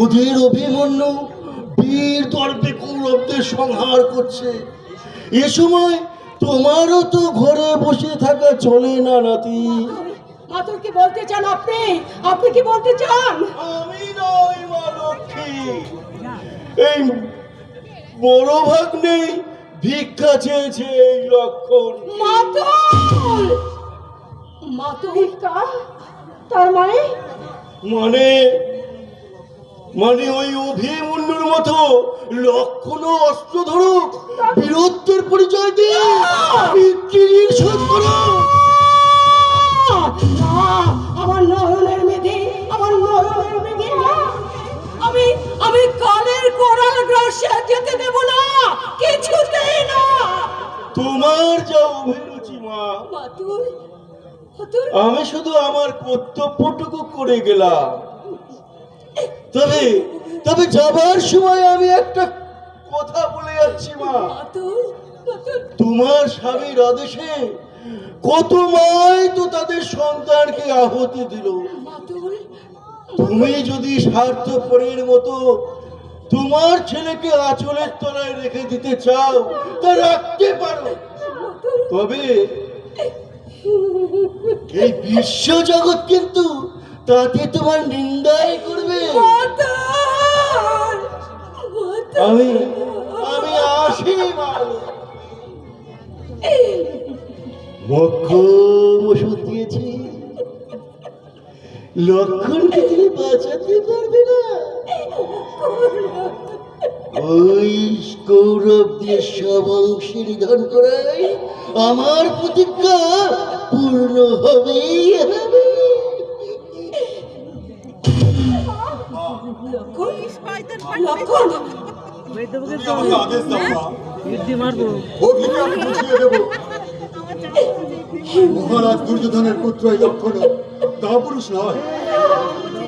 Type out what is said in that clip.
ওদের অভিমন্যু বীর দর্পে কৌরবদের সংহার করছে। এ সময় তোমারও তো ঘরে বসে থাকা চলে না নাতি। মাতুর কি বলতে চান আপনি? আপনি কি বলতে চান? আমি নই মা লক্ষ্মী। এই বড় ভাগ নেই ভিক্ষা চেয়েছে এই লক্ষণ। মাতুল! মাতুল তার মানে? মানে মানে ওই অভিমন্যুর মতো লক্ষণ অস্ত্র ধরুক বীরত্বের পরিচয় দিয়ে শোধ আমার নয়নের আমার নয়নের আমি আমি কালের কোরাল গ্রাসে যেতে দেব না কিছুতেই না। তোমার যা অভিরুচি মা। মাতুল আমি শুধু আমার কর্তব্যটুকু করে গেলাম। তবে তবে যাবার সময় আমি একটা কথা বলে যাচ্ছি মা। তোমার স্বামীর আদেশে কত মাই তো তাদের সন্তানকে আহতি দিল। তুমি যদি স্বার্থপরের মতো তোমার ছেলেকে আঁচলের তলায় রেখে দিতে চাও তা রাখতে পারো। তবে এই বিশ্ব জগৎ কিন্তু তাতে তোমার নিন্দাই করবে। আমি আমি আসি মক্ষম ওষুধ দিয়েছি। লক্ষণকে তুমি বাঁচাতে পারবে না। ওই কৌরব দিয়ে সব অংশে নিধন করাই আমার প্রতিজ্ঞা। পূর্ণ হবে। মহারাজ দুর্যোধনের পুত্র লক্ষণ দাপুরুষ নয়।